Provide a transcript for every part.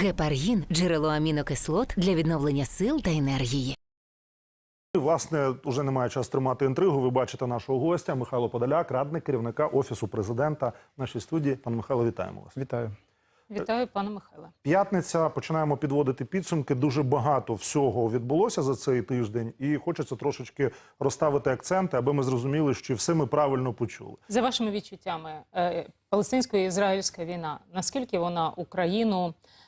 Гепаргін джерело амінокислот для відновлення сил та енергії. Власне, вже немає часу тримати інтригу. Ви бачите нашого гостя Михайло Подоляк, радник керівника офісу президента в нашій студії. Пане Михайло, вітаємо вас. Вітаю. Вітаю, пане Михайле. П'ятниця. Починаємо підводити підсумки. Дуже багато всього відбулося за цей тиждень, і хочеться трошечки розставити акценти, аби ми зрозуміли, що все ми правильно почули. За вашими відчуттями, е, палестинсько-ізраїльська війна, наскільки вона Україну е,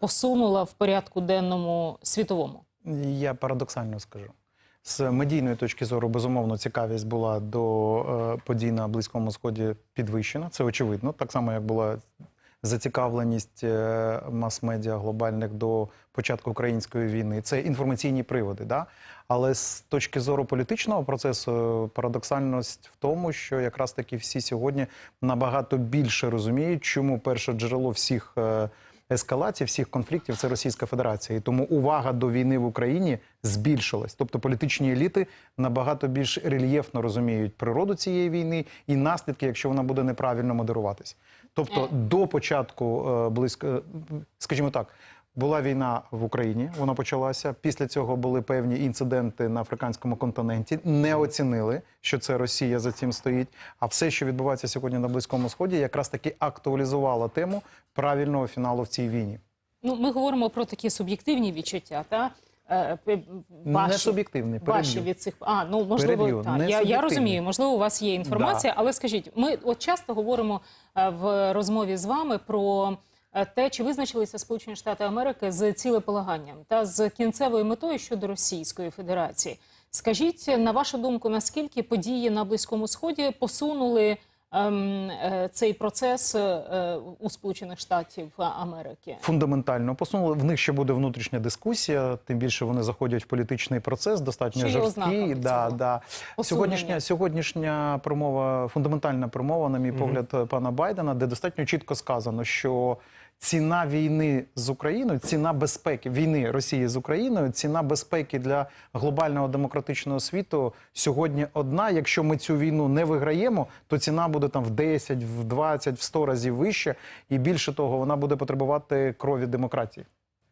посунула в порядку денному світовому? Я парадоксально скажу. З медійної точки зору, безумовно, цікавість була до е, подій на Близькому Сході підвищена. Це очевидно. Так само, як була зацікавленість е, мас-медіа глобальних до початку української війни. Це інформаційні приводи. Да? Але з точки зору політичного процесу, парадоксальність в тому, що якраз таки всі сьогодні набагато більше розуміють, чому перше джерело всіх. Е, ескалації всіх конфліктів це Російська Федерація. І тому увага до війни в Україні збільшилась. Тобто політичні еліти набагато більш рельєфно розуміють природу цієї війни і наслідки, якщо вона буде неправильно модеруватись. Тобто, до початку е, близько, е, скажімо так. Була війна в Україні, вона почалася. Після цього були певні інциденти на африканському континенті. Не оцінили, що це Росія за цим стоїть. А все, що відбувається сьогодні на Близькому Сході, якраз таки актуалізувало тему правильного фіналу в цій війні. Ну, ми говоримо про такі суб'єктивні відчуття, та е, п- Не суб'єктивний, ваші від цих а ну можливо так. Я, я розумію. Можливо, у вас є інформація, але скажіть, ми от часто говоримо е, в розмові з вами про. Е, Те, чи визначилися Сполучені Штати Америки з цілеполаганням та з кінцевою метою щодо Російської Федерації, скажіть на вашу думку, наскільки події на Близькому Сході посунули ем, е, цей процес е, у Сполучених Штатів Америки? Фундаментально посунули. В них ще буде внутрішня дискусія, тим більше вони заходять в політичний процес, достатньо жорсткий. Да, да. Сьогоднішня, сьогоднішня промова, фундаментальна промова, на мій погляд, пана Байдена, де достатньо чітко сказано, що ціна війни з Україною, ціна безпеки війни Росії з Україною, ціна безпеки для глобального демократичного світу сьогодні одна. Якщо ми цю війну не виграємо, то ціна буде там в 10, в 20, в 100 разів вище, і більше того, вона буде потребувати крові демократії.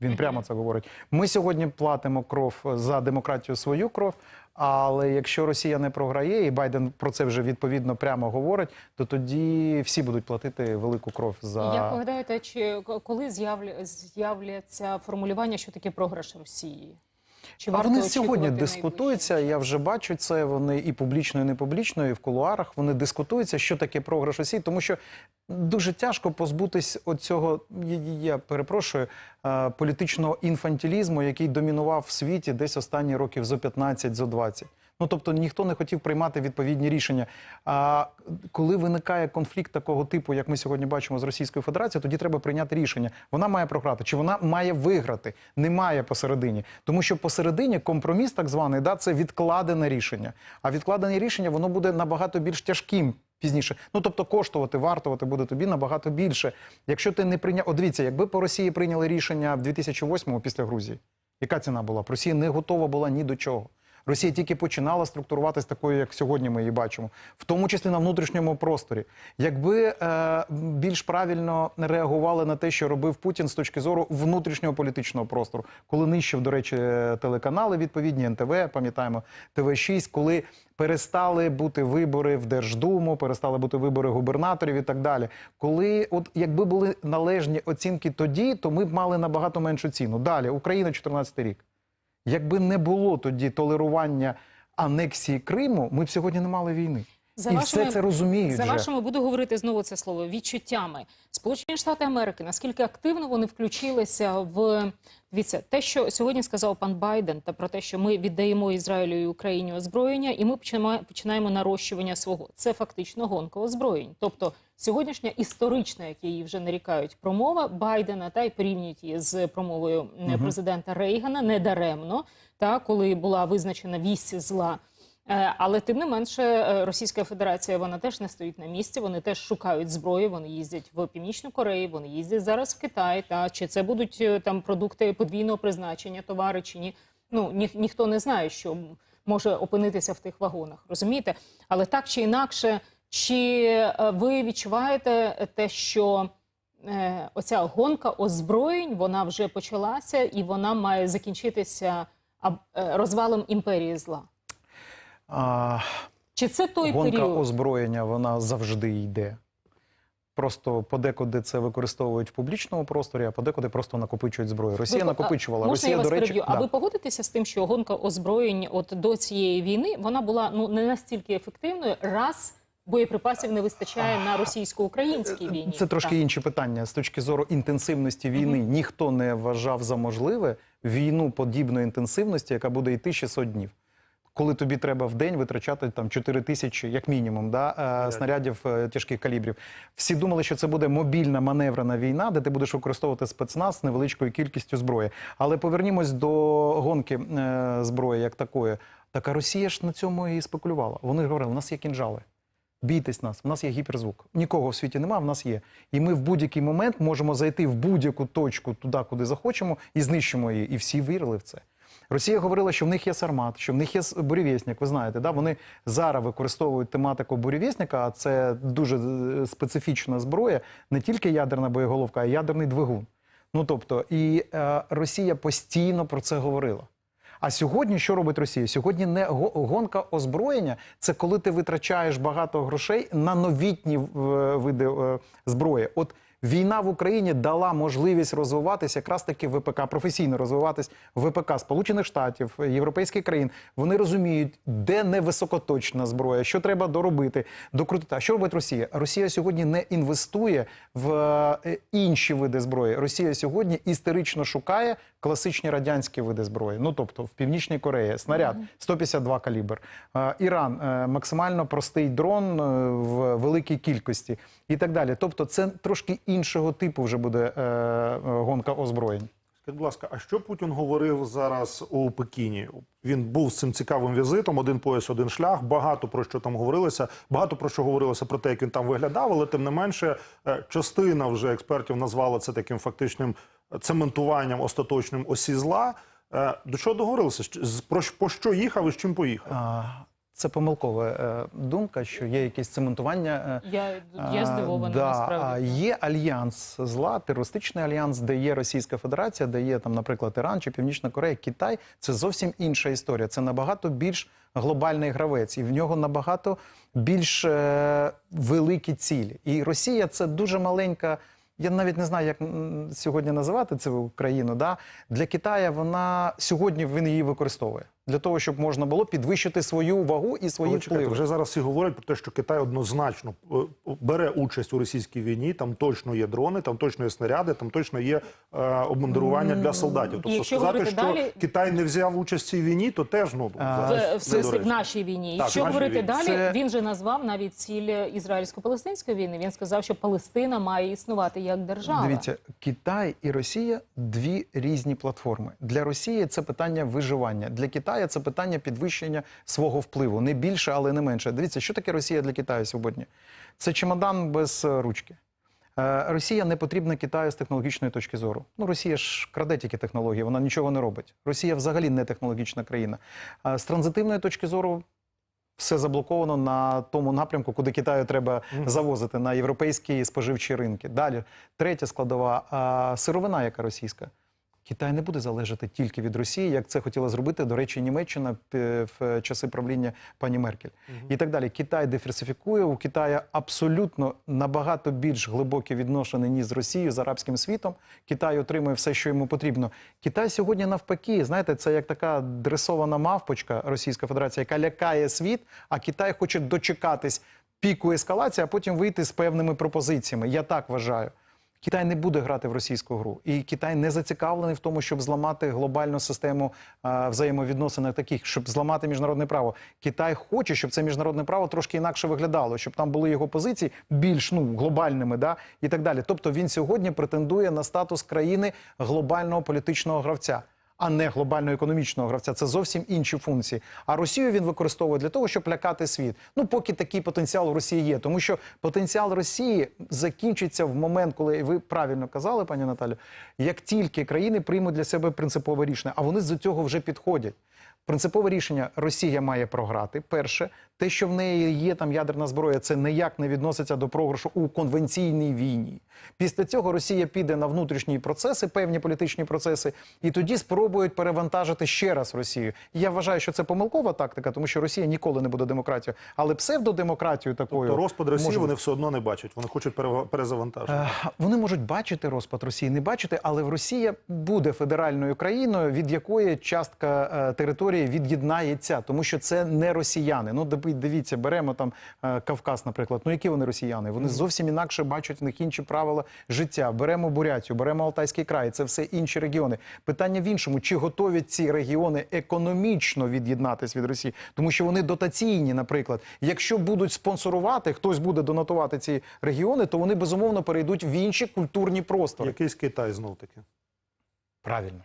Він прямо це говорить. Ми сьогодні платимо кров за демократію свою кров. Але якщо Росія не програє, і Байден про це вже відповідно прямо говорить, то тоді всі будуть платити велику кров за Як ви гадаєте, чи коли з'являться формулювання, що таке програш Росії? Чи А вони сьогодні дискутуються. Я вже бачу це. Вони і публічно, і не публічно, і в кулуарах. Вони дискутуються, що таке програш Росії, тому що дуже тяжко позбутись оцього, я, я перепрошую, е, політичного інфантілізму, який домінував в світі десь останні років зо 15, зо 20. Ну тобто ніхто не хотів приймати відповідні рішення. А коли виникає конфлікт такого типу, як ми сьогодні бачимо з Російською Федерацією, тоді треба прийняти рішення. Вона має програти, чи вона має виграти? Немає посередині, тому що посередині компроміс, так званий, да, це відкладене рішення. А відкладене рішення воно буде набагато більш тяжким. Пізніше, ну тобто коштувати, вартувати буде тобі набагато більше. Якщо ти не прийняв, От дивіться, якби по Росії прийняли рішення в 2008-му після Грузії, яка ціна була? Б? Росія не готова була ні до чого. Росія тільки починала структуруватись такою, як сьогодні ми її бачимо, в тому числі на внутрішньому просторі. Якби е, більш правильно реагували на те, що робив Путін з точки зору внутрішнього політичного простору, коли нищив, до речі, телеканали відповідні НТВ, пам'ятаємо ТВ 6 коли перестали бути вибори в Держдуму, перестали бути вибори губернаторів і так далі. Коли, от якби були належні оцінки тоді, то ми б мали набагато меншу ціну. Далі Україна, 14 рік. Якби не було тоді толерування анексії Криму, ми б сьогодні не мали війни. За і вашими- все це розуміють. За вже. вашими буду говорити знову це слово відчуттями. Сполучені Штати Америки, наскільки активно вони включилися в дивіться, те, що сьогодні сказав пан Байден, та про те, що ми віддаємо Ізраїлю і Україні озброєння, і ми починаємо, починаємо нарощування свого. Це фактично гонка озброєнь. Тобто сьогоднішня історична, як її вже нарікають, промова Байдена та й порівнюють її з промовою президента Рейгана недаремно, та коли була визначена вісь зла. Е, Але тим не менше, е, Російська Федерація вона теж не стоїть на місці. Вони теж шукають зброї. Вони їздять в Північну Корею, вони їздять зараз в Китай. Та чи це будуть е, там продукти подвійного призначення, товари чи ні? Ну ні, ніхто не знає, що може опинитися в тих вагонах. Розумієте? Але так чи інакше, чи е, ви відчуваєте те, що е, оця гонка озброєнь вона вже почалася і вона має закінчитися е, розвалом імперії зла. А, Чи це той гонка період? озброєння вона завжди йде. Просто подекуди це використовують в публічному просторі, а подекуди просто накопичують зброю. Росія Ви- накопичувала. а, Росія, до речі, да. А ви погодитеся з тим, що гонка озброєнь от до цієї війни вона була ну не настільки ефективною, раз боєприпасів не вистачає на російсько-українській війні. Це трошки Так. інші питання. З точки зору інтенсивності війни ніхто не вважав за можливе війну подібної інтенсивності, яка буде йти 600 днів. Коли тобі треба в день витрачати там 4 тисячі, як мінімум, да, е, снарядів е, тяжких калібрів. Всі думали, що це буде мобільна маневрена війна, де ти будеш використовувати спецназ з невеличкою кількістю зброї. Але повернімось до гонки е, зброї як такої. Так а Росія ж на цьому і спекулювала. Вони говорили, у нас є кінжали. Бійтесь нас, в нас є гіперзвук. Нікого в світі немає, в нас є. І ми в будь-який момент можемо зайти в будь-яку точку туди, куди захочемо, і знищимо її. І всі вірили в це. Росія говорила, що в них є сармат, що в них є бурєвєснік. Ви знаєте, да? вони зараз використовують тематику бурєвєсника, а це дуже е, специфічна зброя, не тільки ядерна боєголовка, а й ядерний двигун. Ну тобто, і е, Росія постійно про це говорила. А сьогодні що робить Росія? Сьогодні не го- гонка озброєння, це коли ти витрачаєш багато грошей на новітні види е, зброї. От війна в Україні дала можливість розвиватися якраз таки ВПК, професійно розвиватись ВПК Сполучених Штатів, європейських країн. Вони розуміють, де не високоточна зброя, що треба доробити, докрутити. А що робить Росія? Росія сьогодні не інвестує в е, інші види зброї. Росія сьогодні історично шукає класичні радянські види зброї. Ну тобто в Північній Кореї снаряд 152 калібр, Е, Іран е, максимально простий дрон е, в великій кількості і так далі. Тобто, це трошки іншого типу вже буде гонка озброєнь. Скажіть, будь ласка, а що Путін говорив зараз у Пекіні? Він був з цим цікавим візитом, один пояс, один шлях. Багато про що там говорилося. Багато про що говорилося про те, як він там виглядав, але тим не менше, частина вже експертів назвала це таким фактичним цементуванням остаточним осі зла. Е, До чого договорилися? З- Про що- їхав і з чим поїхав? Це помилкова е, думка, що є якесь цементування. е, Я, я здивована да, насправді. Є альянс зла, терористичний альянс, де є Російська Федерація, де є там, наприклад, Іран чи Північна Корея, Китай. Це зовсім інша історія. Це набагато більш глобальний гравець, і в нього набагато більш е, великі цілі. І Росія це дуже маленька. Я навіть не знаю, як сьогодні називати цю країну. Да? Для Китая вона сьогодні він її використовує для того, щоб можна було підвищити свою вагу і свої впливи. вже зараз всі говорять про те, що Китай однозначно е, бере участь у російській війні. Там точно є дрони, там точно є снаряди, там точно є е, обмундирування для солдатів. Тобто якщо сказати, що далі- Китай не взяв участь в цій війні, то теж ну А, в, в в нашій війні. Так, Якщо в нашій говорити війні. далі, Це- він же назвав навіть ціль ізраїльсько-палестинської війни. Він сказав, що Палестина має існувати як держава. Дивіться, Китай і Росія дві різні платформи. Для Росії це питання виживання. Для Китаю це питання підвищення свого впливу. Не більше, але не менше. Дивіться, що таке Росія для Китаю сьогодні? Це чемодан без е, ручки. Е, Росія не потрібна Китаю з технологічної точки зору. Ну, Росія ж краде тільки технології, вона нічого не робить. Росія взагалі не технологічна країна. З транзитивної точки зору все заблоковано на тому напрямку, куди Китаю треба завозити на європейські споживчі ринки. Далі, третя складова сировина, яка російська. Китай не буде залежати тільки від Росії, як це хотіла зробити, до речі, Німеччина е, в часи правління пані Меркель. І так далі. Китай диверсифікує. У Китая абсолютно набагато більш глибокі відношення ніж з Росією, з арабським світом. Китай отримує все, що йому потрібно. Китай сьогодні навпаки, знаєте, це як така дресована мавпочка Російська Федерація, яка лякає світ, а Китай хоче дочекатись піку ескалації, а потім вийти з певними пропозиціями. Я так вважаю. Китай не буде грати в російську гру, і Китай не зацікавлений в тому, щоб зламати глобальну систему а, взаємовідносин таких, щоб зламати міжнародне право. Китай хоче, щоб це міжнародне право трошки інакше виглядало, щоб там були його позиції більш ну глобальними, да і так далі. Тобто він сьогодні претендує на статус країни глобального політичного гравця. А не глобально-економічного гравця, це зовсім інші функції. А Росію він використовує для того, щоб лякати світ. Ну, поки такий потенціал в Росії є, тому що потенціал Росії закінчиться в момент, коли ви правильно казали, пані Наталю, як тільки країни приймуть для себе принципове рішення, а вони з цього вже підходять. Принципове рішення Росія має програти. Перше, те, що в неї є там ядерна зброя, це ніяк не відноситься до програшу у конвенційній війні. Після цього Росія піде на внутрішні процеси, певні політичні процеси, і тоді спробують перевантажити ще раз Росію. Я вважаю, що це помилкова тактика, тому що Росія ніколи не буде демократією, але псевдодемократію такою То розпад Росії може вони все одно не бачать. Вони хочуть перезавантажити. Е, Вони можуть бачити розпад Росії, не бачити, але Росія буде федеральною країною, від якої частка е, території від'єднається, тому що це не росіяни. Ну дивіться, беремо там е, Кавказ, наприклад. Ну які вони росіяни? Вони зовсім інакше бачать в них інші правила життя. Беремо Бурятію, беремо Алтайський край. Це все інші регіони. Питання в іншому: чи готові ці регіони економічно від'єднатися від Росії, тому що вони дотаційні, наприклад. Якщо будуть спонсорувати, хтось буде донатувати ці регіони, то вони безумовно перейдуть в інші культурні простори. Якийсь Китай знов таки. Правильно.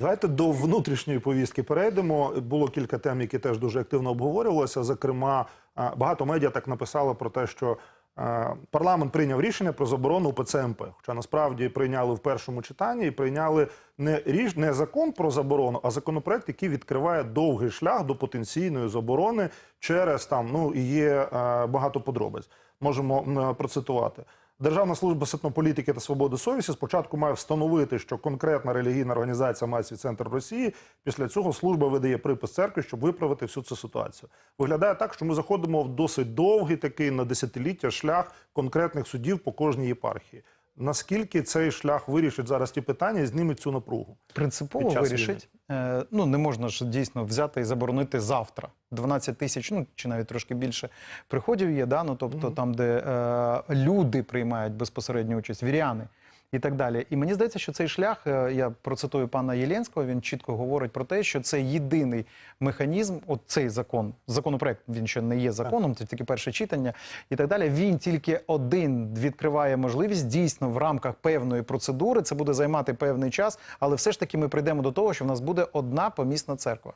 Давайте до внутрішньої повістки перейдемо. Було кілька тем, які теж дуже активно обговорювалися. Зокрема, е, багато медіа так написало про те, що е, парламент прийняв рішення про заборону УПЦ МП. Хоча насправді прийняли в першому читанні і прийняли не ріж не закон про заборону, а законопроект, який відкриває довгий шлях до потенційної заборони через там ну і є е, багато подробиць. Можемо процитувати. Державна служба ситнополітики та свободи совісті спочатку має встановити, що конкретна релігійна організація має свій центр Росії. Після цього служба видає припис церкви, щоб виправити всю цю ситуацію. Виглядає так, що ми заходимо в досить довгий такий на десятиліття шлях конкретних судів по кожній єпархії. Наскільки цей шлях вирішить зараз ті питання і зніметь цю напругу? Принципово вирішить. Ну не можна ж дійсно взяти і заборонити завтра. 12 тисяч, ну чи навіть трошки більше приходів є, да? ну, тобто там, де е, люди приймають безпосередню участь, віряни. І так далі. І мені здається, що цей шлях, е, я процитую пана Єленського, він чітко говорить про те, що це єдиний механізм, от цей закон, законопроект, він ще не є законом, це тільки перше читання і так далі. Він тільки один відкриває можливість дійсно в рамках певної процедури. Це буде займати певний час, але все ж таки ми прийдемо до того, що в нас буде одна помісна церква.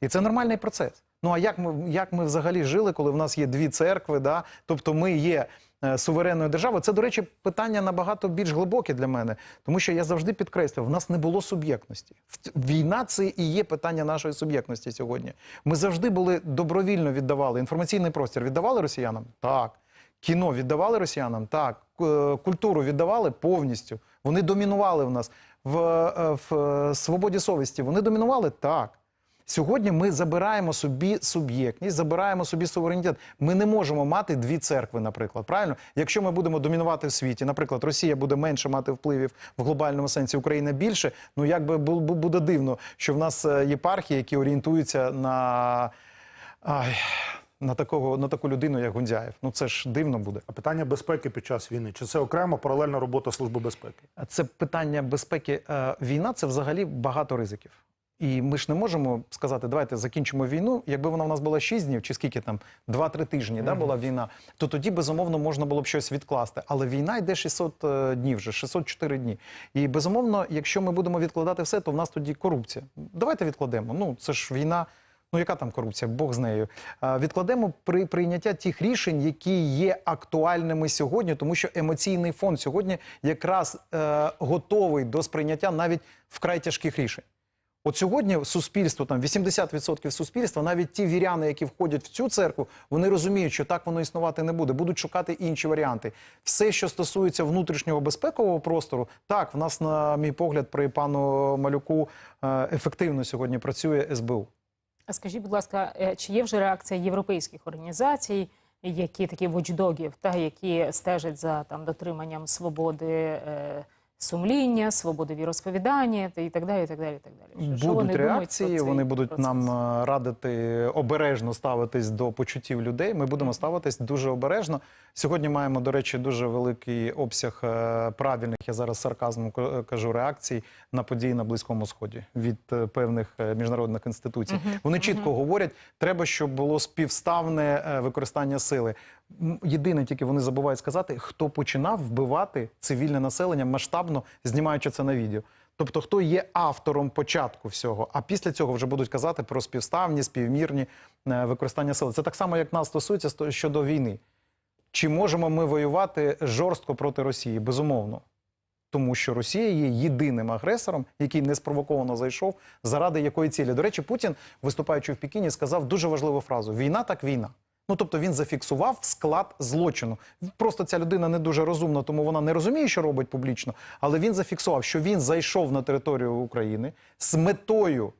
І це нормальний процес. Ну а як ми, як ми взагалі жили, коли в нас є дві церкви? Да? Тобто ми є е, суверенною державою. Це, до речі, питання набагато більш глибоке для мене, тому що я завжди підкреслюю, в нас не було суб'єктності. Війна це і є питання нашої суб'єктності сьогодні. Ми завжди були добровільно віддавали інформаційний простір. Віддавали росіянам? Так. Кіно віддавали росіянам? Так. Культуру віддавали повністю. Вони домінували в нас в, е, в е, свободі совісті. Вони домінували так. Сьогодні ми забираємо собі суб'єктність, забираємо собі суверенітет. Ми не можемо мати дві церкви, наприклад. Правильно, якщо ми будемо домінувати в світі, наприклад, Росія буде менше мати впливів в глобальному сенсі, Україна більше. Ну якби бу- бу- буде дивно, що в нас е, єпархії, які орієнтуються на, ай, на такого на таку людину, як Гундяєв. Ну це ж дивно буде. А питання безпеки під час війни чи це окрема паралельна робота служби безпеки? Це питання безпеки. Е, Війна це взагалі багато ризиків. І ми ж не можемо сказати, давайте закінчимо війну. Якби вона в нас була 6 днів, чи скільки там 2-3 тижні да, була війна, то тоді безумовно можна було б щось відкласти. Але війна йде 600 е, днів вже, 604 дні. І безумовно, якщо ми будемо відкладати все, то в нас тоді корупція. Давайте відкладемо. Ну це ж війна. Ну, яка там корупція? Бог з нею. Відкладемо при прийняття тих рішень, які є актуальними сьогодні, тому що емоційний фон сьогодні якраз е, готовий до сприйняття навіть вкрай тяжких рішень. От сьогодні суспільство, там 80% суспільства, навіть ті віряни, які входять в цю церкву, вони розуміють, що так воно існувати не буде, будуть шукати інші варіанти. Все, що стосується внутрішнього безпекового простору, так в нас, на мій погляд, при пану Малюку е, ефективно сьогодні працює СБУ. А скажіть, будь ласка, е, чи є вже реакція європейських організацій, які такі watchdogів, та які стежать за там дотриманням свободи е, сумління, свободи віросповідання і так далі. і так далі, і так далі. Що будуть вони думають про реакції, цей вони будуть процес? нам е, радити обережно ставитись до почуттів людей. Ми будемо ставитись дуже обережно. Сьогодні маємо, до речі, дуже великий обсяг е, правильних, я зараз з сарказмом ка- кажу, реакцій на події на Близькому Сході від е, певних е, міжнародних інституцій. Вони чітко говорять, треба, щоб було співставне е, використання сили. Єдине, тільки вони забувають сказати, хто починав вбивати цивільне населення масштабно, знімаючи це на відео. Тобто, хто є автором початку всього, а після цього вже будуть казати про співставні, співмірні е, використання сили. Це так само, як нас стосується щодо війни. Чи можемо ми воювати жорстко проти Росії? Безумовно. Тому що Росія є єдиним агресором, який неспровоковано зайшов заради якої цілі. До речі, Путін, виступаючи в Пекіні, сказав дуже важливу фразу: війна так війна. Ну тобто він зафіксував склад злочину. Просто ця людина не дуже розумна, тому вона не розуміє, що робить публічно. Але він зафіксував, що він зайшов на територію України з метою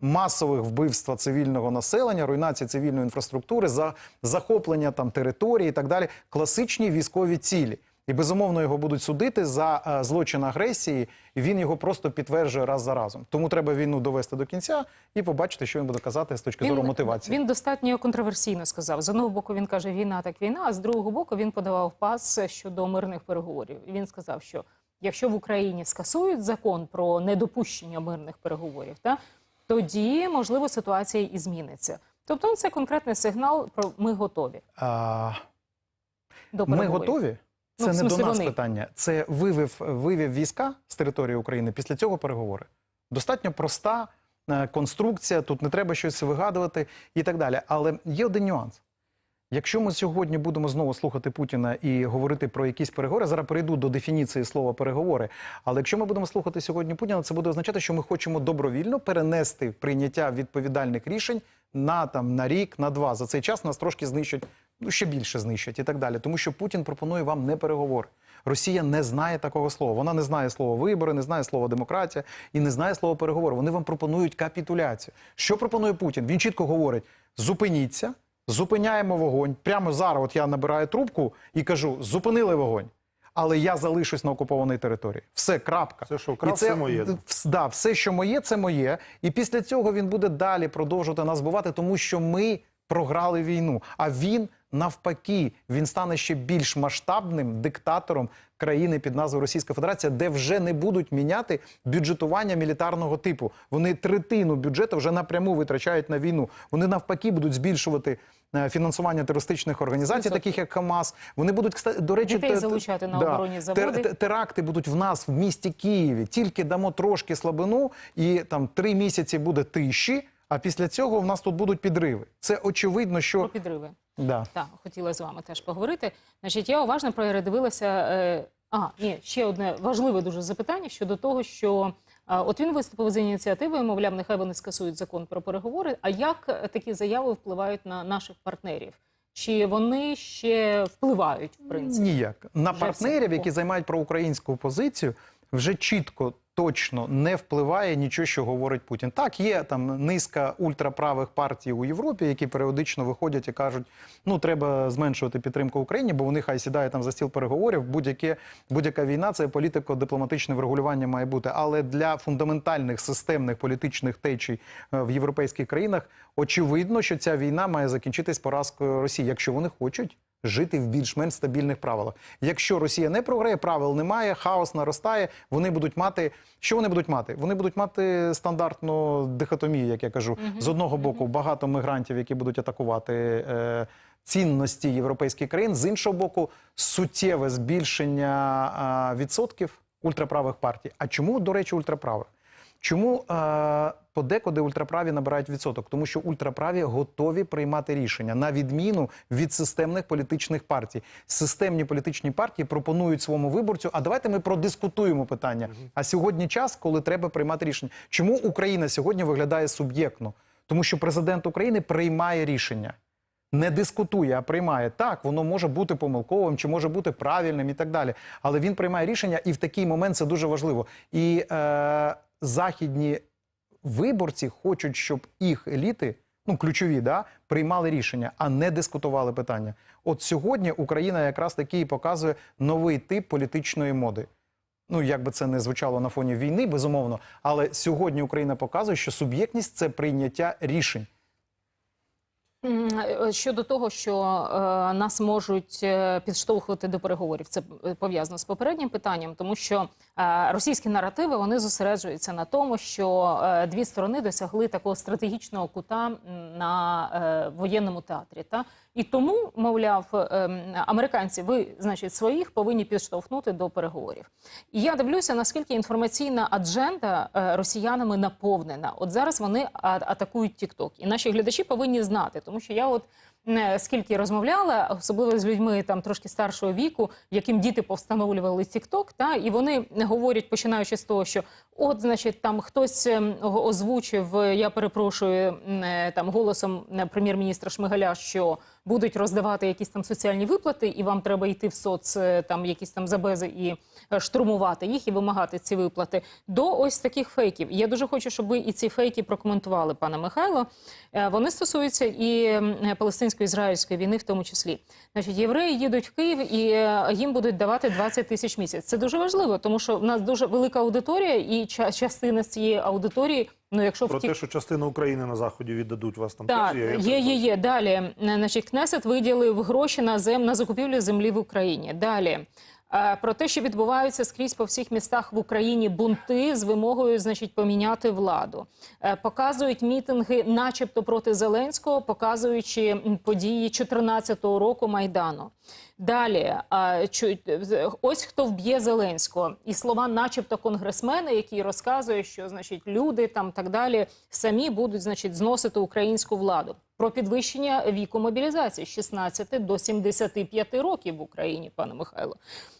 масових вбивства цивільного населення, руйнації цивільної інфраструктури, за захоплення там території і так далі. Класичні військові цілі. І безумовно його будуть судити за е, злочин агресії, і він його просто підтверджує раз за разом. Тому треба війну довести до кінця і побачити, що він буде казати з точки зору мотивації. Він достатньо контроверсійно сказав. З одного боку він каже, війна так війна, а з другого боку він подавав пас щодо мирних переговорів. Він сказав, що якщо в Україні скасують закон про недопущення мирних переговорів, та тоді можливо ситуація і зміниться. Тобто, це конкретний сигнал про ми готові А, до Ми готові. Це Ну, не до нас вони. питання. Це вивів, вивів війська з території України. Після цього переговори. Достатньо проста е, конструкція. Тут не треба щось вигадувати і так далі. Але є один нюанс. Якщо ми сьогодні будемо знову слухати Путіна і говорити про якісь переговори, зараз перейду до дефініції слова переговори. Але якщо ми будемо слухати сьогодні Путіна, це буде означати, що ми хочемо добровільно перенести прийняття відповідальних рішень на там на рік, на два. За цей час нас трошки знищать, ну ще більше знищать і так далі. Тому що Путін пропонує вам не переговори. Росія не знає такого слова. Вона не знає слова вибори, не знає слова демократія і не знає слова переговори. Вони вам пропонують капітуляцію. Що пропонує Путін? Він чітко говорить: зупиніться, зупиняємо вогонь. Прямо зараз, от я набираю трубку і кажу: зупинили вогонь. Але я залишусь на окупованій території. Все, крапка. Все, що вкрав, це моє. Да, все, що моє, це моє. І після цього він буде далі продовжувати нас бувати, тому що ми програли війну. А він навпаки, він стане ще більш масштабним диктатором країни під назвою Російська Федерація, де вже не будуть міняти бюджетування мілітарного типу. Вони третину бюджету вже напряму витрачають на війну. Вони навпаки будуть збільшувати. е, Фінансування терористичних організацій, таких як Хамас, вони будуть до речі, Дітей те- залучати на оборонні заводи. те- теракти будуть в нас в місті Києві. Тільки дамо трошки слабину, і там три місяці буде тиші. А після цього в нас тут будуть підриви. Це очевидно, Про що підриви. Да. Так, хотіла з вами теж поговорити. Значить, я уважно передивилася. Е, а, ні, ще одне важливе дуже запитання щодо того, що е, от він виступив з ініціативою, мовляв, нехай вони скасують закон про переговори. А як е, такі заяви впливають на наших партнерів? Чи вони ще впливають, в принципі? ніяк на Вже партнерів, все. які займають проукраїнську позицію, вже чітко. Точно не впливає нічого, що говорить Путін. Так, є там низка ультраправих партій у Європі, які періодично виходять і кажуть, ну треба зменшувати підтримку Україні, бо вони хай сідають там за стіл переговорів. Будь-яке будь-яка війна це політико-дипломатичне врегулювання має бути. Але для фундаментальних системних політичних течій е, в європейських країнах очевидно, що ця війна має закінчитись поразкою Росії, якщо вони хочуть жити в більш-менш стабільних правилах. Якщо Росія не програє, правил немає, хаос наростає. Вони будуть мати що вони будуть мати? Вони будуть мати стандартну дихотомію, як я кажу. З одного боку, багато мігрантів, які будуть атакувати. Е, Цінності європейських країн з іншого боку, суттєве збільшення а, відсотків ультраправих партій. А чому, до речі, ультраправих? Чому е, подекуди ультраправі набирають відсоток? Тому що ультраправі готові приймати рішення на відміну від системних політичних партій. Системні політичні партії пропонують своєму виборцю. А давайте ми продискутуємо питання. А сьогодні час, коли треба приймати рішення. Чому Україна сьогодні виглядає суб'єктно? Тому що президент України приймає рішення. Не дискутує, а приймає так, воно може бути помилковим чи може бути правильним і так далі. Але він приймає рішення, і в такий момент це дуже важливо. І е, західні виборці хочуть, щоб їх еліти, ну ключові, да, приймали рішення, а не дискутували питання. От сьогодні Україна якраз таки і показує новий тип політичної моди. Ну, як би це не звучало на фоні війни, безумовно, але сьогодні Україна показує, що суб'єктність це прийняття рішень. Е, Щодо того, що е, нас можуть е, підштовхувати до переговорів, це е, пов'язано з попереднім питанням, тому що е, російські наративи вони зосереджуються на тому, що е, дві сторони досягли такого стратегічного кута на е, воєнному театрі. Та і тому, мовляв, е, американці, ви, значить, своїх повинні підштовхнути до переговорів. І я дивлюся, наскільки інформаційна адженда е, росіянами наповнена. От зараз вони атакують TikTok. І наші глядачі повинні знати, тому що я от скільки розмовляла, особливо з людьми там трошки старшого віку, яким діти повстановлювали TikTok, та і вони говорять, починаючи з того, що от, значить, там хтось ем, озвучив, я перепрошую, е, там голосом е, прем'єр-міністра Шмигаля, що будуть роздавати якісь там соціальні виплати, і вам треба йти в соц е, там якісь там забези і штурмувати їх і вимагати ці виплати. До ось таких фейків. Я дуже хочу, щоб ви і ці фейки прокоментували, пане Михайло. Вони стосуються і м, палестинсько-ізраїльської війни, в тому числі. Значить, євреї їдуть в Київ і е, їм будуть давати 20 тисяч місяць. Це дуже важливо, тому що в нас дуже велика аудиторія, і ча- частина з цієї аудиторії. Ну, якщо Про втік... те, що частину України на заході віддадуть вас там Так, теж є. є, є, є. Далі, е, значить, Кнесет виділив гроші на зем на закупівлю землі в Україні. Далі. Е, Про те, що відбуваються скрізь по всіх містах в Україні бунти з вимогою, значить, поміняти владу, Е, показують мітинги, начебто проти Зеленського, показуючи події 2014 року майдану. Далі ось хто вб'є Зеленського, і слова, начебто, конгресмена, який розказує, що значить люди там так далі самі будуть, значить, зносити українську владу. Про підвищення віку мобілізації з 16 до 75 років в Україні, пане Михайло.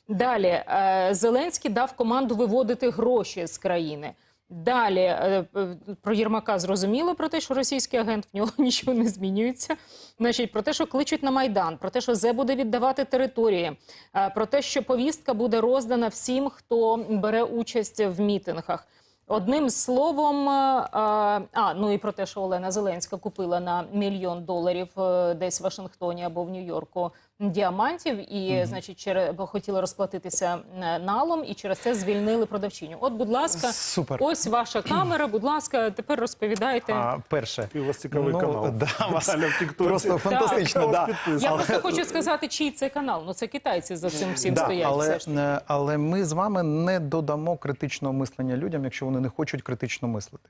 Далі е, Зеленський дав команду виводити гроші з країни. Далі е, е, про Єрмака зрозуміло про те, що російський агент в нього нічого не змінюється. Значить, про те, що кличуть на майдан, про те, що зе буде віддавати території, е, про те, що повістка буде роздана всім, хто бере участь в мітингах. Одним словом, е, е, а ну і про те, що Олена Зеленська купила на мільйон доларів е, десь в Вашингтоні або в Нью-Йорку діамантів, і значить, через бо хотіли розплатитися налом, і через це звільнили продавчиню. От, будь ласка, Супер. ось ваша камера. Будь ласка, тепер розповідайте. А, перше. Який у вас цікавий Ну, канал. Да, вас просто фантастично. Так, Да. я. Я Але- просто хочу сказати, чий це канал. Ну це китайці за цим всім Да, стоять. але, все ж але ми з вами не додамо критичного мислення людям, якщо вони не хочуть критично мислити.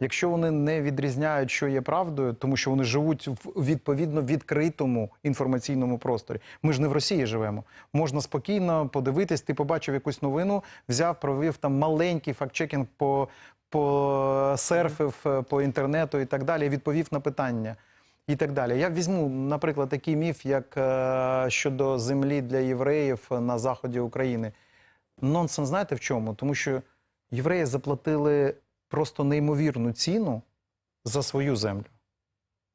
Якщо вони не відрізняють, що є правдою, тому що вони живуть в відповідно відкритому інформаційному просторі. Ми ж не в Росії живемо. Можна спокійно подивитись, ти побачив якусь новину, взяв, провів там маленький фактчекінг по, по серфив е, по інтернету і так далі, відповів на питання. І так далі. Я візьму, наприклад, такий міф, як е, щодо землі для євреїв на заході України. Нонсенс знаєте в чому? Тому що євреї заплатили просто неймовірну ціну за свою землю,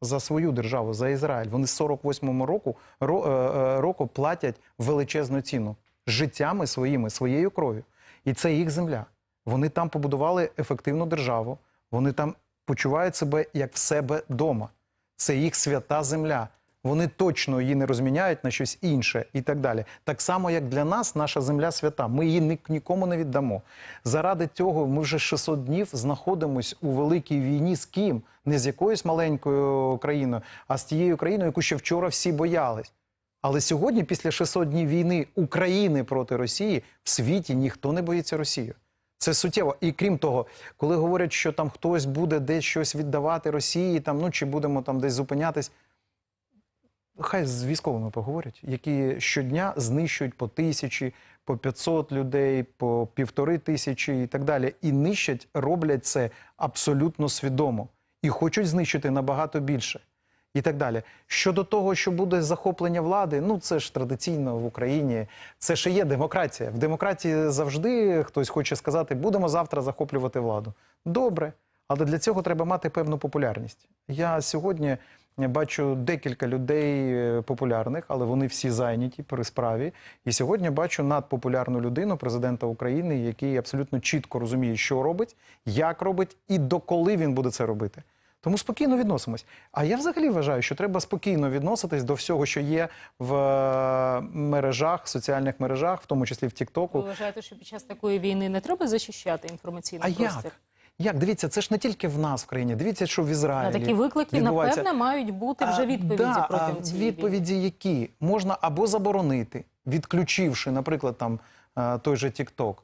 за свою державу, за Ізраїль. Вони з 48-му року, ро, е, е, року платять величезну ціну життями своїми, своєю кров'ю. І це їх земля. Вони там побудували ефективну державу, вони там почувають себе як в себе вдома. Це їх свята земля. Вони точно її не розміняють на щось інше і так далі. Так само, як для нас, наша земля свята. Ми її нікому не віддамо. Заради цього ми вже 600 днів знаходимось у великій війні з ким? Не з якоюсь маленькою країною, а з тією країною, яку ще вчора всі боялись. Але сьогодні, після 600 днів війни України проти Росії, в світі ніхто не боїться Росію. Це суттєво. І крім того, коли говорять, що там хтось буде десь щось віддавати Росії, там, ну чи будемо там десь зупинятись. Хай з військовими поговорять, які щодня знищують по тисячі, по 500 людей, по півтори тисячі і так далі. І нищать, роблять це абсолютно свідомо. І хочуть знищити набагато більше. І так далі. Щодо того, що буде захоплення влади, ну це ж традиційно в Україні. Це ще є демократія. В демократії завжди хтось хоче сказати, будемо завтра захоплювати владу. Добре, але для цього треба мати певну популярність. Я сьогодні бачу декілька людей е, популярних, але вони всі зайняті при справі. І сьогодні бачу надпопулярну людину, президента України, який абсолютно чітко розуміє, що робить, як робить і доколи він буде це робити. Тому спокійно відносимось. А я взагалі вважаю, що треба спокійно відноситись до всього, що є в е, мережах, соціальних мережах, в тому числі в Ви Тіктоку. вважаєте, що під час такої війни не треба захищати інформаційний А простір? як? Як? Дивіться, це ж не тільки в нас в країні. Дивіться, що в На Ізраїлі. такі виклики, відбувається. напевне, мають бути вже А, відповіді да, протягом а цієї війни. відповіді, які можна або заборонити, відключивши, наприклад, там е, той же TikTok.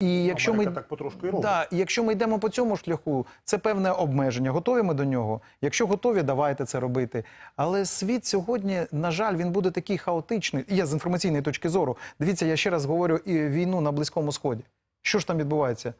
І якщо ми так потрошку і робить. Да, якщо ми йдемо по цьому шляху, це певне обмеження. Готові ми до нього? Якщо готові, давайте це робити. Але світ сьогодні, на жаль, він буде такий хаотичний. Я з інформаційної точки зору. Дивіться, я ще раз говорю і війну на Близькому Сході. Що ж там відбувається?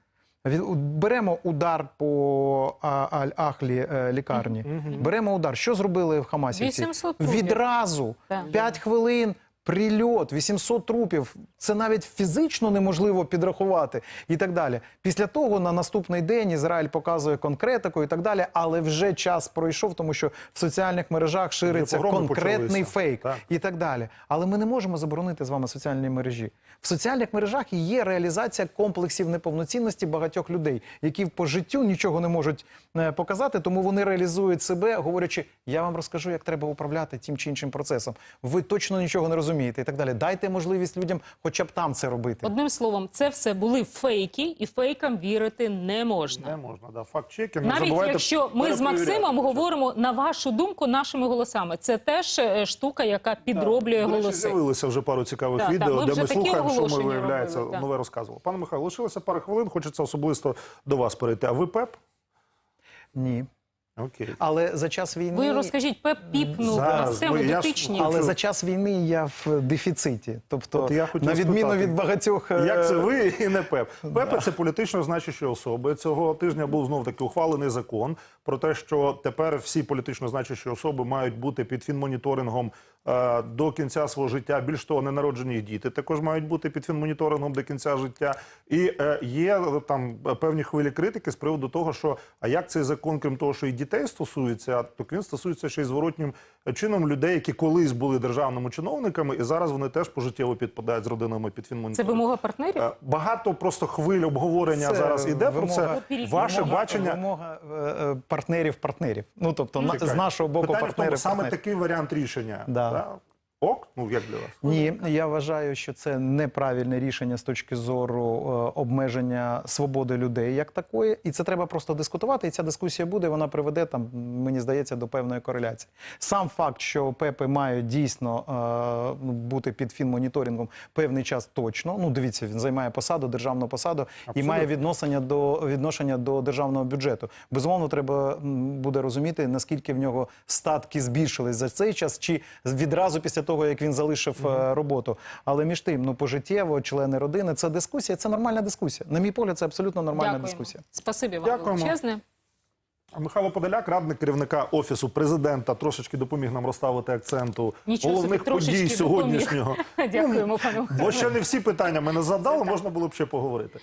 Від, беремо удар по Аль-Ахлі е, лікарні. Беремо удар. Що зробили в Хамасі? 800. Відразу Так. 5 хвилин. Прильот, 800 трупів. Це навіть фізично неможливо підрахувати і так далі. Після того на наступний день Ізраїль показує конкретику і так далі. Але вже час пройшов, тому що в соціальних мережах шириться конкретний почалися. фейк Так. і так далі. Але ми не можемо заборонити з вами соціальні мережі. В соціальних мережах і є реалізація комплексів неповноцінності багатьох людей, які по життю нічого не можуть е, показати, тому вони реалізують себе, говорячи: я вам розкажу, як треба управляти тим чи іншим процесом. Ви точно нічого не розумієте і так далі. Дайте можливість людям, хоча б там це робити. Одним словом, це все були фейки, і фейкам вірити не можна. Не можна, да. Факт чекінг. Навіть забувайте якщо ми з. Максимом говоримо на вашу думку нашими голосами, це теж е, штука, яка підроблює речі, голоси. з'явилися вже пару цікавих Так, відео, так, ми де ми слухаємо, що ми виявляється робили, так. нове розказували. Пане Михайло, лишилося пару хвилин. Хочеться особисто до вас перейти. А ви ПЕП? Ні. Окей. Але за час війни Ви розкажіть, Пеп я ж дотичні. але за час війни я в дефіциті. Тобто, От я хотів на відміну спитати. від багатьох е, Як це ви і не ПЕП? ПЕП – це політично значущі особи. Цього тижня був знов таки ухвалений закон про те, що тепер всі політично значущі особи мають бути під фінмоніторингом е, до кінця свого життя. Більш того, ненароджені їх діти також мають бути під фінмоніторингом до кінця життя. І е, є е, там е, певні хвилі критики з приводу того, що а як цей закон, крім того, що і дітей стосується, так він стосується ще й зворотнім чином людей, які колись були державними чиновниками, і зараз вони теж пожиттєво підпадають з родинами під Це вимога партнерів? Е, Багато просто хвиль обговорення Це зараз іде про це. Ваше вимога, бачення вимога е, е, партнерів партнерів. Ну тобто на, з нашого боку питання в тому, партнерів. саме такий варіант рішення. Да. Ок, ну як для вас? Ні, я вважаю, що це неправильне рішення з точки зору е, обмеження свободи людей як такої, і це треба просто дискутувати. І ця дискусія буде. Вона приведе там, мені здається, до певної кореляції. Сам факт, що ПЕПи мають дійсно е, ну, бути під фінмоніторингом певний час точно. Ну дивіться, він займає посаду, державну посаду і має відношення до відношення до державного бюджету. Безумовно, треба буде розуміти, наскільки в нього статки збільшились за цей час, чи відразу після того, як він залишив е, роботу. Але між тим, ну пожиттєво, члени родини, це дискусія, це нормальна дискусія. На мій погляд, це абсолютно нормальна Дякуємо. дискусія. Спасибі вам Дякуємо. величезне. Михайло Подоляк, радник керівника офісу президента, трошечки допоміг нам розставити акценту Нічого головних подій сьогоднішнього. Дякуємо, пане Бо ще не всі питання ми не задали, можна було б ще поговорити.